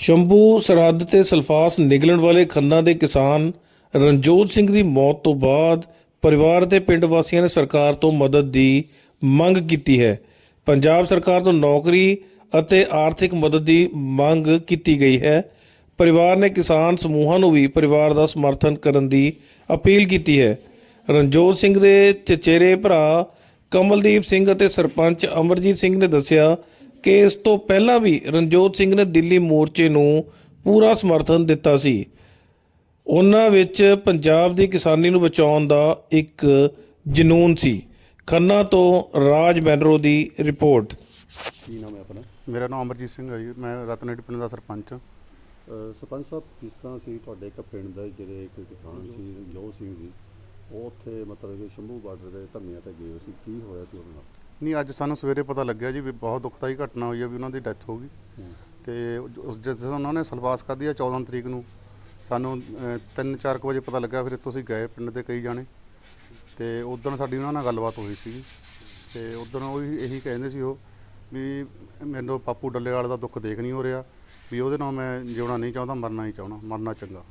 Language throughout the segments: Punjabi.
ਸ਼ੰਭੂ ਸਰਹੱਦ ਤੇ ਸਲਫਾਸ ਨਿਗਲਣ ਵਾਲੇ ਖੰਨਾ ਦੇ ਕਿਸਾਨ ਰਣਜੋਤ ਸਿੰਘ ਦੀ ਮੌਤ ਤੋਂ ਬਾਅਦ ਪਰਿਵਾਰ ਤੇ ਪਿੰਡ ਵਾਸੀਆਂ ਨੇ ਸਰਕਾਰ ਤੋਂ ਮਦਦ ਦੀ ਮੰਗ ਕੀਤੀ ਹੈ। ਪੰਜਾਬ ਸਰਕਾਰ ਤੋਂ ਨੌਕਰੀ ਅਤੇ ਆਰਥਿਕ ਮਦਦ ਦੀ ਮੰਗ ਕੀਤੀ ਗਈ ਹੈ। ਪਰਿਵਾਰ ਨੇ ਕਿਸਾਨ ਸਮੂਹਾਂ ਨੂੰ ਵੀ ਪਰਿਵਾਰ ਦਾ ਸਮਰਥਨ ਕਰਨ ਦੀ ਅਪੀਲ ਕੀਤੀ ਹੈ। ਰਣਜੋਤ ਸਿੰਘ ਦੇ ਚਚੇਰੇ ਭਰਾ ਕਮਲਦੀਪ ਸਿੰਘ ਅਤੇ ਸਰਪੰਚ ਅਮਰਜੀਤ ਸਿੰਘ ਨੇ ਦੱਸਿਆ ਕਿ ਇਸ ਤੋਂ ਪਹਿਲਾਂ ਵੀ ਰਣਜੋਤ ਸਿੰਘ ਨੇ ਦਿੱਲੀ ਮੋਰਚੇ ਨੂੰ ਪੂਰਾ ਸਮਰਥਨ ਦਿੱਤਾ ਸੀ। ਉਹਨਾਂ ਵਿੱਚ ਪੰਜਾਬ ਦੀ ਕਿਸਾਨੀ ਨੂੰ ਬਚਾਉਣ ਦਾ ਇੱਕ ਜਨੂਨ ਸੀ। ਖੰਨਾ ਤੋਂ ਰਾਜ ਬੈਨਰੋ ਦੀ ਰਿਪੋਰਟ। ਕੀ ਨਾਮ ਹੈ ਆਪਣਾ? ਮੇਰਾ ਨਾਮ ਅਮਰਜੀਤ ਸਿੰਘ ਹੈ ਜੀ। ਮੈਂ ਰਤਨੇਟ ਪਿੰਡ ਦਾ ਸਰਪੰਚ ਹਾਂ। ਸਰਪੰਚ ਸਾਹਿਬ ਕਿਸ ਤਰ੍ਹਾਂ ਸੀ ਤੁਹਾਡੇ ਇੱਕ ਪਿੰਡ ਦੇ ਜਿਹੜੇ ਇੱਕ ਕਿਸਾਨ ਸੀ ਜੋ ਸਿੰਘ ਜੀ ਉਹ ਉੱਥੇ ਮਤਲਬ ਕਿ ਸ਼ੰਭੂ ਬਾਰਡਰ ਦੇ ਧਰਨਿਆਂ ਤੇ ਗਏ ਸੀ। ਕੀ ਹੋਇਆ ਸੀ ਉਹਨਾਂ ਨਾਲ? ਨਹੀਂ ਅੱਜ ਸਾਨੂੰ ਸਵੇਰੇ ਪਤਾ ਲੱਗਿਆ ਜੀ ਵੀ ਬਹੁਤ ਦੁਖਦਾਈ ਘਟਨਾ ਹੋਈ ਹੈ ਵੀ ਉਹਨਾਂ ਦੀ ਡੈਥ ਹੋ ਗਈ। ਤੇ ਉਸ ਜਦੋਂ ਉਹਨਾਂ ਨੇ ਸਲਵਾਸ ਖਾਧੀ ਆ 14 ਤਰੀਕ ਨੂੰ ਸਾਨੂੰ 3-4 ਵਜੇ ਪਤਾ ਲੱਗਾ ਫਿਰ ਇੱਥੋਂ ਅਸੀਂ ਗਏ ਪਿੰਡ ਦੇ ਕਈ ਜਾਣੇ। ਤੇ ਉਦੋਂ ਸਾਡੀ ਉਹਨਾਂ ਨਾਲ ਗੱਲਬਾਤ ਹੋਈ ਸੀ। ਤੇ ਉਦੋਂ ਉਹ ਹੀ- ਇਹੀ ਕਹਿੰਦੇ ਸੀ ਉਹ ਵੀ ਮੈਨੂੰ ਪਾਪੂ ਡੱਲੇਵਾਲ ਦਾ ਦੁੱਖ ਦੇਖ ਨਹੀਂ ਹੋ ਰਿਹਾ ਵੀ ਉਹਦੇ ਨਾਲ ਮੈਂ ਜਿਉਣਾ ਨਹੀਂ ਚਾਹੁੰਦਾ ਮਰਨਾ ਹੀ ਚਾਹੁੰਦਾ ਮਰਨਾ ਚੰਗਾ।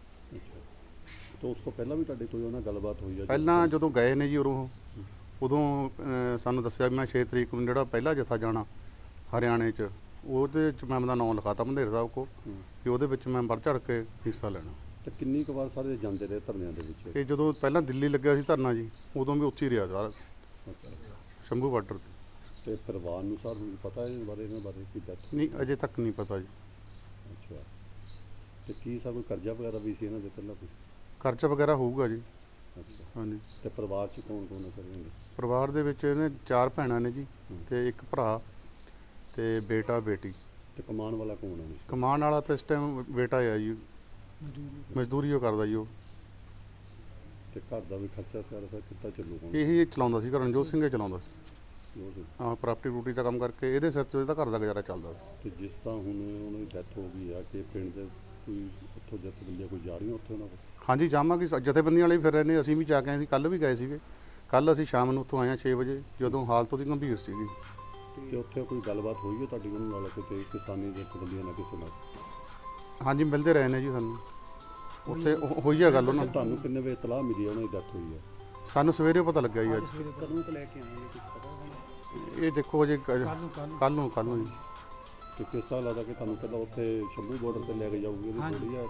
ਤਾਂ ਉਸ ਤੋਂ ਪਹਿਲਾਂ ਵੀ ਤੁਹਾਡੇ ਕੋਈ ਉਹਨਾਂ ਗੱਲਬਾਤ ਹੋਈ ਹੈ ਪਹਿਲਾਂ ਜਦੋਂ ਗਏ ਨੇ ਜੀ ਉਰੋਂ ਉਦੋਂ ਸਾਨੂੰ ਦੱਸਿਆ ਵੀ ਮੈਂ 6 ਤਰੀਕ ਨੂੰ ਜਿਹੜਾ ਪਹਿਲਾ ਜਥਾ ਜਾਣਾ ਹਰਿਆਣੇ 'ਚ ਉਹਦੇ 'ਚ ਮੈਂ ਆਪਦਾ ਨਾਮ ਲਿਖਾਤਾ ਮੰਦੇਰ ਸਾਹਿਬ ਕੋ। ਕਿ ਉਹਦੇ ਵਿੱਚ ਮੈਂ ਵੱਧ ਚੜ ਕੇ ਹਿੱਸਾ ਲੈਣਾ। ਤੇ ਕਿੰਨੀ ਕੁ ਵਾਰ ਸਾਰੇ ਜਾਂਦੇ ਰਹੇ ਧਰਨਿਆਂ ਦੇ ਵਿੱਚ? ਇਹ ਜਦੋਂ ਪਹਿਲਾਂ ਦਿੱਲੀ ਲੱਗਿਆ ਸੀ ਧਰਨਾ ਜੀ ਉਦੋਂ ਵੀ ਉੱਥੇ ਹੀ ਰਿਹਾ ਸਾਰਾ। ਸ਼ੰਭੂ ਬਾਰਡਰ ਤੇ। ਤੇ ਪਰਿਵਾਰ ਨੂੰ ਸਰ ਨੂੰ ਪਤਾ ਹੈ ਬਾਰੇ ਇਹਨਾਂ ਬਾਰੇ ਕੀ ਡੈਥ ਨਹੀਂ ਅਜੇ ਤੱਕ ਨਹੀਂ ਪਤਾ ਜੀ। ਅੱਛਾ। ਤੇ ਕੀ ਸਾ ਕੋਈ ਕਰਜ਼ਾ ਵਗੈਰਾ ਵੀ ਸੀ ਇਹਨਾਂ ਦੇ ਪਹਿਲਾਂ ਕੋਈ? ਖਰਚਾ ਵਗੈਰਾ ਹੋਊਗਾ ਜੀ। ਅੱਛਾ। ਹਾਂਜੀ। ਤੇ ਪਰਿਵਾਰ 'ਚ ਕੌਣ ਕੌਣ ਹੈ ਸਰ ਇਹਨਾਂ ਦੇ? ਪਰਿਵਾਰ ਦੇ ਵਿੱਚ ਇਹਨੇ ਚਾਰ ਭੈਣਾਂ ਨੇ ਜੀ ਹੂੰ। ਤੇ ਇੱਕ ਭਰਾ ਤੇ ਬੇਟਾ ਬੇਟੀ। ਤੇ ਕਮਾਉਣ ਵਾਲਾ ਕੌਣ ਹੈ ਕਮਾਉਣ ਵਾਲਾ ਤਾਂ ਇਸ ਟਾਈਮ ਬੇਟਾ ਆ ਜੀ। ਮਜ਼ਦੂਰੀ। ਉਹ ਕਰਦਾ ਜੀ ਉਹ। ਤੇ ਘਰ ਦਾ ਵੀ ਖਰਚਾ ਸਾਰਾ ਫਿਰ ਕਿੱਦਾਂ ਚੱਲੂਗਾ ਇਹੀ ਚਲਾਉਂਦਾ ਸੀ ਰਣਜੋਤ ਸਿੰਘ ਹੀ ਚਲਾਉਂਦਾ ਸੀ। ਉਹ ਤੇ- ਹਾਂ ਪ੍ਰਾਪਰਟੀ ਰੂਟੀ ਦਾ ਕੰਮ ਕਰਕੇ ਇਹਦੇ ਸਿਰ ਤੋਂ ਇਹਦਾ ਘਰ ਦਾ ਗੁਜ਼ਾਰਾ ਚੱਲਦਾ। ਤੇ ਜਿਸ ਤਰ੍ਹਾਂ ਹੁਣ ਉਹਨਾਂ ਦੀ ਡੈਥ ਹੋ ਗਈ ਆ ਕਿ ਪਿੰਡ ਦੇ ਕੋਈ ਉੱਥੋਂ ਜਥੇਬੰਦੀਆਂ ਕੋਈ ਜਾ ਰਹੀਆਂ ਉੱਥੇ ਉਹਨਾਂ ਕੋਲ? ਹਾਂਜੀ ਜਾਵਾਂਗੇ ਸ- ਜਥੇਬੰਦੀਆਂ ਵਾਲੇ ਵੀ ਫਿਰ ਰਹੇ ਨੇ ਅਸੀਂ ਵੀ ਜਾ ਕੇ ਆਏ ਸੀ ਕੱਲ ਵੀ ਗਏ ਸੀਗੇ। ਕੱਲ ਅਸੀਂ ਸ਼ਾਮ ਨੂੰ ਉੱਥੋਂ ਆਏ ਹਾਂ 6 ਵਜੇ ਜਦੋਂ ਹਾਲਤ ਉਹਦੀ ਗੰਭੀਰ ਸੀਗੀ। ਤੇ ਉੱਥੇ ਕੋਈ ਗੱਲਬਾਤ ਹੋਈ ਹੈ ਤੁਹਾਡੀ ਉਹਨਾਂ ਨਾਲ ਕਿਤੇ ਕਿਸਾਨੀ ਦੇ ਜਥੇਬੰਦੀਆਂ ਨਾਲ ਕਿਸੇ ਨਾਲ? ਹਾਂਜੀ ਮਿਲਦੇ ਰਹੇ ਨੇ ਜੀ ਸਾਨੂੰ। ਉੱਥੇ ਹੋ- ਹੋਈ ਆ ਗੱਲ ਉਹਨਾਂ ਤੇ ਨਾਲ। ਤੁਹਾਨੂੰ ਕਿੰਨੇ ਵਜੇ ਇਤਲਾਹ ਮਿਲੀ ਹੈ ਉਹਨਾਂ ਦੀ ਡੈਥ ਹੋਈ ਹੈ? ਸਾਨੂੰ ਸਵੇਰੇ ਪਤਾ ਲੱਗਿਆ ਜੀ ਅੱਜ। ਕਦੋਂ ਕੁ ਲੈ ਕੇ ਆਏ ਕੁਝ ਪਤਾ ਇਹ ਦੇਖੋ ਅਜੇ ਕੱਲ ਨੂੰ ਕੱਲ ਕੱਲ ਨੂੰ ਕੱਲ ਨੂੰ ਜੀ। ਤੇ ਕਿਸ ਤਰ੍ਹਾਂ ਲੱਗਦਾ ਕਿ ਤੁਹਾਨੂੰ ਪਹਿਲਾਂ ਉੱਥੇ ਸ਼ੰਭੂ ਬਾਰਡਰ ਤੇ ਲੈ ਕੇ ਜਾਊਗੇ ਉਹਦੀ ਹਾਂਜੀ। ਥੋੜੀ ਹੈ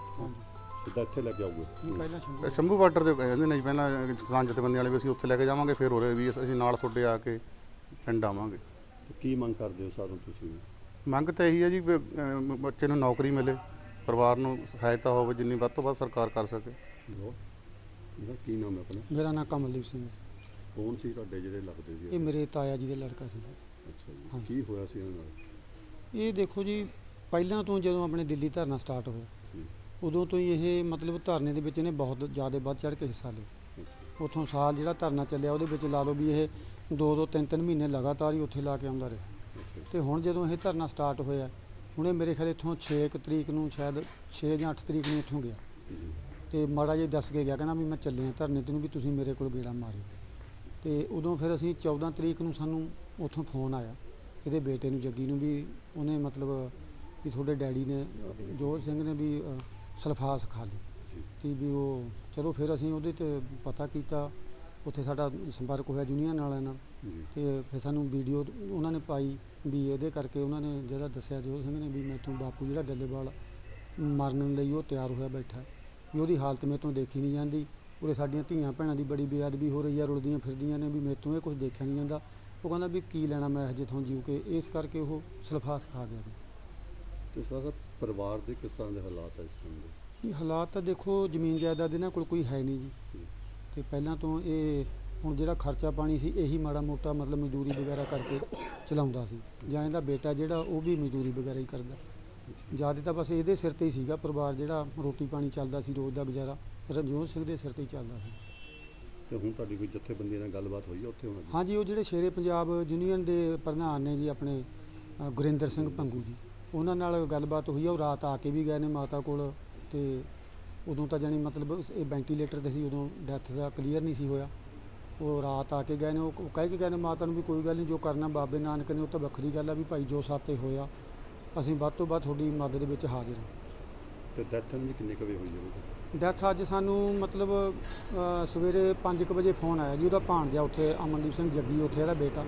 ਸਿੱਧਾ ਇੱਥੇ ਲੈ ਕੇ ਆਊਗੇ? ਪਹਿਲਾਂ ਸ਼ੰਭੂ ਬਾਰਡਰ ਤੇ ਕਹਿੰਦੇ ਨੇ ਜੀ ਪਹਿਲਾਂ ਕਿਸਾਨ ਜਥੇਬੰਦੀਆਂ ਵਾਲੇ ਵੀ ਅਸੀਂ ਉੱਥੇ ਲੈ ਕੇ ਜਾਵਾਂਗੇ ਫਿਰ ਹੋਰੇ ਵੀ ਅਸੀਂ ਨਾਲ ਤੁਹਾਡੇ ਆ ਕੇ ਪਿੰਡ ਆਵਾਂਗੇ। ਤੇ ਕੀ ਮੰਗ ਕਰਦੇ ਹੋ ਸਾਨੂੰ ਤੁਸੀਂ? ਮੰਗ ਤਾਂ ਇਹੀ ਹੈ ਜੀ ਵੀ, ਬੱਚੇ ਨੂੰ ਨੌਕਰੀ ਮਿਲੇ ਪਰਿਵਾਰ ਨੂੰ ਸਹਾਇਤਾ ਹੋਵੇ ਜਿੰਨੀ ਵੱਧ ਤੋਂ ਵੱਧ ਸਰਕਾਰ ਕਰ ਸਕੇ। ਇਹਦਾ ਕੀ ਨਾਮ ਹੈ ਆਪਣਾ? ਮੇਰਾ ਨਾਮ ਕਮਲਦੀਪ ਸਿੰਘ ਹੈ। ਕੌਣ ਸੀ ਤੁਹਾਡੇ ਜਿਹੜੇ ਲੱਗਦੇ ਸੀ? ਇਹ ਮੇਰੇ ਤਾਇਆ ਜੀ ਦਾ ਲੜਕਾ ਸੀ। ਅੱਛਾ ਜੀ। ਕੀ ਹੋਇਆ ਸੀ ਇਹਨਾਂ ਨਾਲ? ਇਹ ਦੇਖੋ ਜੀ, ਪਹਿਲਾਂ ਤੋਂ ਜਦੋਂ ਆਪਣੇ ਦਿੱਲੀ ਧਰਨਾ ਸਟਾਰਟ ਹੋਇਆ, ਉਦੋਂ ਤੋਂ ਹੀ ਇਹ ਮਤਲਬ ਧਰਨੇ ਦੇ ਵਿੱਚ ਇਹਨੇ ਬਹੁਤ ਜ਼ਿਆਦਾ ਵੱਧ ਚੜ ਕੇ ਹਿੱਸਾ ਲਿਆ। ਅੱਛਾ। ਉਥੋਂ ਸਾਲ ਜਿਹੜਾ ਧਰਨਾ ਚੱਲਿਆ, ਉਹਦੇ ਵਿੱਚ ਲਾ ਲਓ ਵੀ ਇਹ ਦੋ ਦੋ ਤਿੰਨ ਤਿੰਨ ਮਹੀਨੇ ਲਗਾਤਾਰ ਹੀ ਉੱਥੇ ਲਾ ਕੇ ਆਉਂਦਾ ਰਿਹਾ। ਅੱਛਾ ਤੇ ਹੁਣ ਜਦੋਂ ਇਹ ਧਰਨਾ ਸਟਾਰਟ ਹੋਇਆ, ਹੁਣੇ ਮੇਰੇ ਖਿਆਲ ਇੱਥੋਂ 6 ਕੁ ਤਰੀਕ ਨੂੰ ਸ਼ਾਇਦ 6 ਜਾਂ 8 ਤਰੀਕ ਨੂੰ ਇੱਥੋਂ ਗਿਆ। ਜੀ ਤੇ ਮਾੜਾ ਜਿਹਾ ਦੱਸ ਕੇ ਗਿਆ, ਕਹਿੰਦਾ ਵੀ ਮੈਂ ਚੱਲਿਆ ਧਰਨੇ ਤੈਨੂੰ ਵੀ ਤੁਸੀਂ ਮੇਰੇ ਕੋਲ ਗੇੜਾ ਮਾਰਿਓ। ਤੇ ਉਦੋਂ ਫਿਰ ਅਸੀਂ 14 ਤਰੀਕ ਨੂੰ ਸਾਨੂੰ ਉੱਥੋਂ ਫੋਨ ਆਇਆ। ਇਹਦੇ ਬੇਟੇ ਨੂੰ ਜੱਗੀ ਨੂੰ ਵੀ ਉਹਨੇ ਮਤਲਬ ਵੀ ਤੁਹਾਡੇ ਡੈਡੀ ਨੇ ਜੋਤ ਸਿੰਘ ਨੇ ਵੀ ਅ, ਸਲਫਾਸ ਖਾ ਲਈ ਤੇ ਵੀ ਉਹ ਚਲੋ ਫਿਰ ਅਸੀਂ ਉਹਦੇ ਤੇ ਪਤਾ ਕੀਤਾ ਉੱਥੇ ਸਾਡਾ ਸੰਪਰਕ ਹੋਇਆ ਜੂਨੀਅਰ ਨਾਲ ਜੀ। ਤੇ ਫਿਰ ਸਾਨੂੰ ਵੀਡੀਓ ਉਹਨਾਂ ਨੇ ਪਾਈ ਵੀ ਇਹਦੇ ਕਰਕੇ ਉਹਨਾਂ ਨੇ ਜਿਹੜਾ ਦੱਸਿਆ ਜੋਤ ਸਿੰਘ ਨੇ ਵੀ ਮੈਥੋਂ ਬਾਪੂ ਜਿਹੜਾ ਡੱਲੇਵਾਲ ਮਰਨ ਲਈ ਉਹ ਤਿਆਰ ਹੋਇਆ ਬੈਠਾ। ਵੀ ਉਹਦੀ ਹਾਲਤ ਮੇਤੋਂ ਦੇਖੀ ਨਹੀਂ ਜਾਂਦੀ। ਉਰੇ ਸਾਡੀਆਂ ਧੀਆਂ ਭੈਣਾਂ ਦੀ ਬੜੀ ਬੇਅਦਬੀ ਹੋ ਰਹੀ ਆ ਰੁਲਦੀਆਂ ਫਿਰਦੀਆਂ ਨੇ ਵੀ ਮੇਤੋਂ ਇਹ ਕੁਝ ਦੇਖਿਆ ਨਹੀਂ ਜਾਂਦਾ। ਉਹ ਕਹਿੰਦਾ ਵੀ ਕੀ ਲੈਣਾ ਮੈਂ ਜਿੱਥੋਂ ਜੀਉ ਕੇ ਇਸ ਕਰਕੇ ਉਹ ਸਲਫਾਸ ਖਾ ਗਿਆ ਜੀ। ਤੇ ਸਾਡਾ ਪਰਿਵਾਰ ਦੇ ਕਿਸ ਤਰ੍ਹਾਂ ਦੇ ਹਾਲਾਤ ਹੈ ਇਸ ਟਾਈਮ ਦੇ? ਇਹ ਹਾਲਾਤ ਤਾਂ ਦੇਖੋ ਜ਼ਮੀਨ ਜਾਇਦਾਦ ਇਹਨਾਂ ਕੋਲ ਕੋਈ ਹੈ ਨਹੀਂ ਜੀ। ਜੀ। ਤੇ ਪਹਿਲਾਂ ਤੋਂ ਇਹ ਹੁਣ ਜਿਹੜਾ ਖਰਚਾ ਪਾਣੀ ਸੀ ਇਹੀ ਮਾੜਾ ਮੋਟਾ ਮਤਲਬ ਮਜ਼ਦੂਰੀ ਵਗੈਰਾ ਕਰਕੇ ਚਲਾਉਂਦਾ ਸੀ। ਜਾਂ ਇਹਦਾ ਬੇਟਾ ਜਿਹੜਾ ਉਹ ਵੀ ਮਜ਼ਦੂਰੀ ਵਗੈਰਾ ਹੀ ਕਰਦਾ। ਜ਼ਿਆਦਾ ਤਾਂ ਬਸ ਇਹਦੇ ਸਿਰ ਤੇ ਹੀ ਸੀਗਾ ਪਰਿਵਾਰ ਜਿਹੜਾ ਰੋਟੀ ਪਾਣੀ ਚੱਲਦਾ ਸੀ ਰੋਜ਼ ਦਾ ਗੁਜ਼ਾਰਾ। ਰਣਜੋਤ ਸਿੰਘ ਦੇ ਸਿਰ ਤੇ ਹੀ ਚੱਲਦਾ ਸੀ। ਤੇ ਹੁਣ ਤੁਹਾਡੀ ਕੋਈ ਜਥੇਬੰਦੀਆਂ ਨਾਲ ਗੱਲਬਾਤ ਹੋਈ ਹੈ ਉੱਥੇ ਉਹਨਾਂ ਦੀ? ਹਾਂਜੀ ਉਹ ਜਿਹੜੇ ਸ਼ੇਰੇ ਪੰਜਾਬ ਯੂਨੀਅਨ ਦੇ ਪ੍ਰਧਾਨ ਨੇ ਜੀ ਆਪਣੇ ਅ, ਗੁਰਿੰਦਰ ਸਿੰਘ ਪੰਗੂ ਜੀ ਉਹਨਾਂ ਨਾਲ ਗੱਲਬਾਤ ਹੋਈ ਆ ਉਹ ਰਾਤ ਆ ਕੇ ਵੀ ਗਏ ਨੇ ਮਾਤਾ ਕੋਲ ਤੇ ਉਦੋਂ ਤਾਂ ਜਾਨੀ ਮਤਲਬ ਇਹ ਵੈਂਟੀਲੇਟਰ ਤੇ ਸੀ ਉਦੋਂ ਡੈਥ ਦਾ ਕਲੀਅਰ ਨਹੀਂ ਸੀ ਹੋਇਆ। ਉਹ ਰਾਤ ਆ ਕੇ ਗਏ ਨੇ ਉਹ ਉਹ ਕਹਿ ਕੇ ਗਏ ਨੇ ਮਾਤਾ ਨੂੰ ਵੀ ਕੋਈ ਗੱਲ ਨਹੀਂ ਜੋ ਕਰਨਾ ਬਾਬੇ ਨਾਨਕ ਨੇ ਉਹ ਤਾਂ ਵੱਖਰੀ ਗੱਲ ਆ ਵੀ ਭਾਈ ਜੋ ਸਾਤੇ ਹੋਇਆ ਅਸੀਂ ਵੱਧ ਤੋਂ ਵੱਧ ਤੁਹਾਡੀ ਮਦਦ ਵਿੱਚ ਹਾਜ਼ਰ ਹਾਂ। ਤੇ ਡੈਥ ਵੀ ਕਿੰਨੇ ਕੁ ਵਜੇ ਹੋਈ ਹੈ ਉਹਦੀ? ਡੈਥ ਅੱਜ ਸਾਨੂੰ ਮਤਲਬ ਅ, ਸਵੇਰੇ 5 ਵਜੇ ਫੋਨ ਆਇਆ ਜੀ ਉਹਦਾ ਭਾਣਜਾ ਉੱਥੇ ਅਮਨਦੀਪ ਸਿੰਘ ਜੱਗੀ ਉੱਥੇ ਇਹਦਾ ਬੇਟਾ।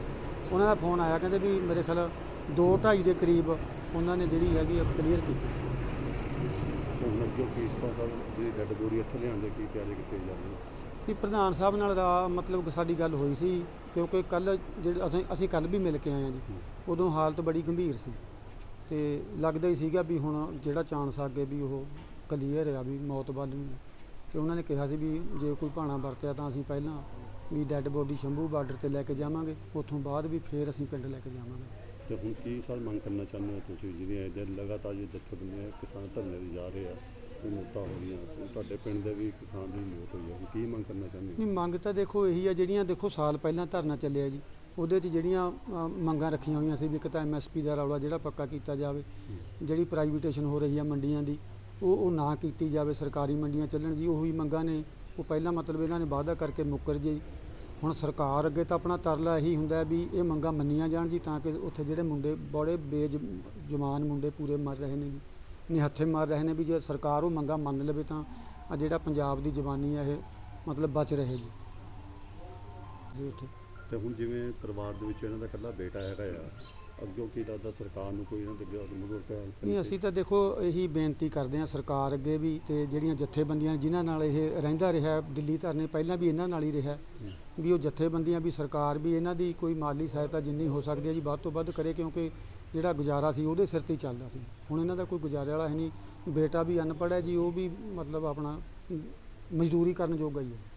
ਉਹਨਾਂ ਦਾ ਫੋਨ ਆਇਆ ਕਹਿੰਦੇ ਵੀ ਮੇਰੇ ਖਿਆਲ 2:30 ਦੇ ਕਰੀਬ ਉਹਨਾਂ ਨੇ ਜਿਹੜੀ ਹੈਗੀ ਕਲੀਅਰ ਕੀਤੀ। ਤੇ ਹੁਣ ਅੱਗੇ ਪ੍ਰਿੰਸੀਪਲ ਸਾਹਿਬ ਦੀ ਡੈਡ ਬੋਡੀ ਇੱਥੇ ਲਿਆਉਂਦੇ ਕੀ ਤਿਆਰੀ ਕੀਤੀ ਜਾ ਰਹੀ ਹੈ ਵੀ ਪ੍ਰਧਾਨ ਸਾਹਿਬ ਨਾਲ ਰਾ ਮਤਲਬ ਸਾਡੀ ਗੱਲ ਹੋਈ ਸੀ ਕਿਉਂਕਿ ਕੱਲ ਜਿਹੜੇ ਅਸੀਂ ਅਸੀਂ ਕੱਲ ਵੀ ਮਿਲ ਕੇ ਆਏ ਹਾਂ ਜੀ ਉਦੋਂ ਹਾਲਤ ਬੜੀ ਗੰਭੀਰ ਸੀ। ਤੇ ਲੱਗਦਾ ਹੀ ਸੀਗਾ ਵੀ ਹੁਣ ਜਿਹੜਾ ਚਾਂਸ ਆ ਅੱਗੇ ਵੀ ਉਹ ਕਲੀਅਰ ਆ ਵੀ ਮੌਤ ਵੱਲ ਨੂੰ ਤੇ ਉਹਨਾਂ ਨੇ ਕਿਹਾ ਸੀ ਵੀ ਜੇ ਕੋਈ ਭਾਣਾ ਵਰਤਿਆ ਤਾਂ ਅਸੀਂ ਪਹਿਲਾਂ ਵੀ ਡੈੱਡ ਬੋਡੀ ਸ਼ੰਭੂ ਬਾਰਡਰ ਤੇ ਲੈ ਕੇ ਜਾਵਾਂਗੇ ਉੱਥੋਂ ਬਾਅਦ ਵੀ ਫੇਰ ਅਸੀਂ ਪਿੰਡ ਲੈ ਕੇ ਜਾਵਾਂਗੇ। ਤੇ ਹੁਣ ਕੀ ਸਰ ਮੰਗ ਕਰਨਾ ਚਾਹੁੰਦੇ ਹੋ ਤੁਸੀਂ? ਜਿਹੜੀਆਂ ਇਹਦੇ ਲਗਾਤਾਰ ਜੋ ਜਥੇਬੰਦੀਆਂ ਕਿਸਾਨ ਧਰਨੇ ਤੇ ਜਾ ਰਹੇ ਆ ਇਹ ਮੌਤਾਂ ਹੋ ਰਹੀਆਂ ਤੇ ਤੁਹਾਡੇ ਪਿੰਡ ਦੇ ਵੀ ਕਿਸਾਨ ਦੀ ਮੌਤ ਹੋਈ ਹੈ ਹੁਣ ਕੀ ਮੰਗ ਕਰਨਾ ਚਾਹੁੰਦੇ ਹੋ? ਨਹੀਂ ਮੰਗ ਤਾਂ ਦੇਖੋ ਇਹੀ ਆ ਜਿਹੜੀਆਂ ਦੇਖੋ ਸਾਲ ਪਹਿਲਾਂ ਧਰਨਾ ਚੱਲਿਆ ਜੀ। ਉਹਦੇ 'ਚ ਜਿਹੜੀਆਂ ਅ, ਮੰਗਾਂ ਰੱਖੀਆਂ ਹੋਈਆਂ ਸੀ ਵੀ ਇੱਕ ਤਾਂ ਐਮਐਸਪੀ ਦਾ ਰੌਲਾ ਜਿਹੜਾ ਪੱਕਾ ਕੀਤਾ ਜਾਵੇ ਜਿਹੜੀ ਪ੍ਰਾਈਵੇਟੇਸ਼ਨ ਹੋ ਰਹੀ ਆ ਮੰਡੀਆਂ ਦੀ ਉਹ ਉਹ ਨਾ ਕੀਤੀ ਜਾਵੇ ਸਰਕਾਰੀ ਮੰਡੀਆਂ ਚੱਲਣ ਜੀ ਉਹੀ ਮੰਗਾਂ ਨੇ ਉਹ ਪਹਿਲਾਂ ਮਤਲਬ ਇਹਨਾਂ ਨੇ ਵਾਅਦਾ ਕਰਕੇ ਮੁੱਕਰ ਜੇ। ਹੁਣ ਸਰਕਾਰ ਅੱਗੇ ਤਾਂ ਆਪਣਾ ਤਰਲਾ ਇਹੀ ਹੁੰਦਾ ਹੈ ਵੀ ਇਹ ਮੰਗਾਂ ਮੰਨੀਆਂ ਜਾਣ ਜੀ ਤਾਂ ਕਿ ਉੱਥੇ ਜਿਹੜੇ ਮੁੰਡੇ ਬੜੇ ਬੇਜ ਜਵਾਨ ਮੁੰਡੇ ਪੂਰੇ ਮਰ ਰਹੇ ਨੇ ਜੀ ਨਿਹੱਥੇ ਮਰ ਰਹੇ ਨੇ ਵੀ ਜੇ ਸਰਕਾਰ ਉਹ ਮੰਗਾਂ ਮੰਨ ਲਵੇ ਤਾਂ ਆ ਜਿਹੜਾ ਪੰਜਾਬ ਦੀ ਜਵਾਨੀ ਹੈ ਇਹ ਮਤਲਬ ਬਚ ਰਹੇ ਜੀ। ਜੀ ਉੱਥੇ। ਤੇ ਹੁਣ ਜਿਵੇਂ ਪਰਿਵਾਰ ਦੇ ਵਿੱਚ ਇਹਨਾਂ ਦਾ ਇਕੱਲਾ ਬੇਟਾ ਹੈਗਾ ਆ ਅੱਗੇ ਕੀ ਲੱਗਦਾ ਸਰਕਾਰ ਨੂੰ ਕੋਈ ਇਹਨਾਂ ਦੇ ਅੱਗੇ ਮੁਦਰ ਨਹੀਂ, ਅਸੀਂ ਤਾਂ ਦੇਖੋ, ਇਹੀ ਬੇਨਤੀ ਕਰਦੇ ਹਾਂ ਸਰਕਾਰ ਅੱਗੇ ਵੀ ਤੇ ਜਿਹੜੀਆਂ ਜਥੇਬੰਦੀਆਂ ਜਿਨ੍ਹਾਂ ਨਾਲ ਇਹ ਰਹਿੰਦਾ ਰਿਹਾ, ਦਿੱਲੀ ਧਰਨੇ ਪਹਿਲਾਂ ਵੀ ਇਹਨਾਂ ਨਾਲ ਹੀ ਰਿਹਾ, ਵੀ ਉਹ ਜਥੇਬੰਦੀਆਂ ਵੀ ਸਰਕਾਰ ਵੀ ਇਹਨਾਂ ਦੀ ਕੋਈ ਮਾਲੀ ਸਹਾਇਤਾ ਜਿੰਨੀ ਹੋ ਸਕਦੀ ਹੈ ਜੀ, ਵੱਧ ਤੋਂ ਵੱਧ ਕਰੇ ਕਿਉਂਕਿ ਜਿਹੜਾ ਗੁਜ਼ਾਰਾ ਸੀ ਉਹਦੇ ਸਿਰ ਤੇ ਹੀ ਚੱਲਦਾ ਸੀ। ਹੁਣ ਇਹਨਾਂ ਦਾ ਕੋਈ ਗੁਜ਼ਾਰੇ ਵਾਲਾ ਹੈ ਨਹੀਂ, ਬੇਟਾ ਵੀ ਅਨਪੜ੍ਹ ਹੈ ਜੀ, ਉਹ ਵੀ ਮਤਲਬ ਆਪਣਾ ਮਜ਼ਦੂਰੀ ਕਰਨ ਜੋਗਾ ਹੀ ਹੈ